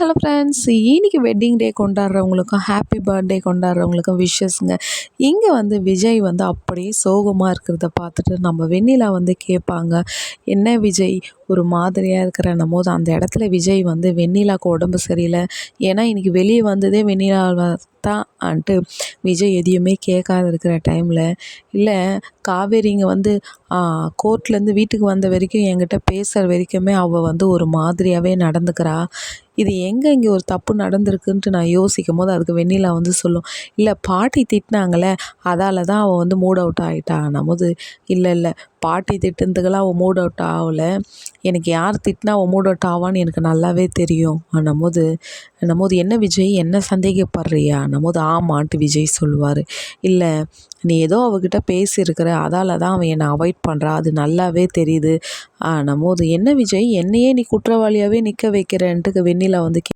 Hello friends இன்னைக்கு wedding day கொண்டாடுறவங்களுக்கும் happy birthday கொண்டாடுறவங்களுக்கும் விஷஸ்ங்க இங்கே வந்து விஜய் வந்து அப்படியே சோகமாக இருக்கிறத பார்த்துட்டு நம்ம வெண்ணிலா வந்து கேட்பாங்க என்ன விஜய்? ஒரு மாதிரியாக இருக்கிறன்னும் போது அந்த இடத்துல விஜய் வந்து வெண்ணிலாவுக்கு உடம்பு சரியில்லை. ஏன்னா இன்றைக்கி வெளியே வந்ததே வெண்ணிலாவை தான் ஆன்ட்டு விஜய் எதையுமே கேட்காத இருக்கிற டைமில் இல்லை காவேரிங்க வந்து கோர்ட்லேருந்து வீட்டுக்கு வந்த வரைக்கும் என்கிட்ட பேசுகிற வரைக்குமே அவள் வந்து ஒரு மாதிரியாகவே நடந்துக்கிறா. இது எங்கே இங்கே ஒரு தப்பு நடந்திருக்குன்ட்டு நான் யோசிக்கும் போது அதுக்கு வெண்ணிலா வந்து சொல்லும் இல்லை பாட்டி திட்டினாங்களே அதால் தான் அவள் வந்து மூட் அவுட் ஆகிட்டான்னும் போது இல்லை இல்லை பாட்டி திட்டுனதுக்கெல்லாம் அவள் மூட் அவுட் ஆகலை. எனக்கு யார் திட்டினா அவள் மூட் அவுட் ஆவான்னு எனக்கு நல்லாவே தெரியும். அன்னும் போது என்ன விஜய்? என்ன சந்தேகப்படுறியா? போது ஆமான்ட்டு விஜய் சொல்லுவார். இல்லை நீ ஏதோ அவகிட்ட பேசியிருக்கிற அதால் தான் அவன் என்னை அவாய்ட் பண்ணுறா அது நல்லாவே தெரியுது. போது என்ன விஜய்? என்னையே நீ குற்றவாளியாகவே நிற்க வைக்கிறேன்ட்டு வெண்ணிலா வந்து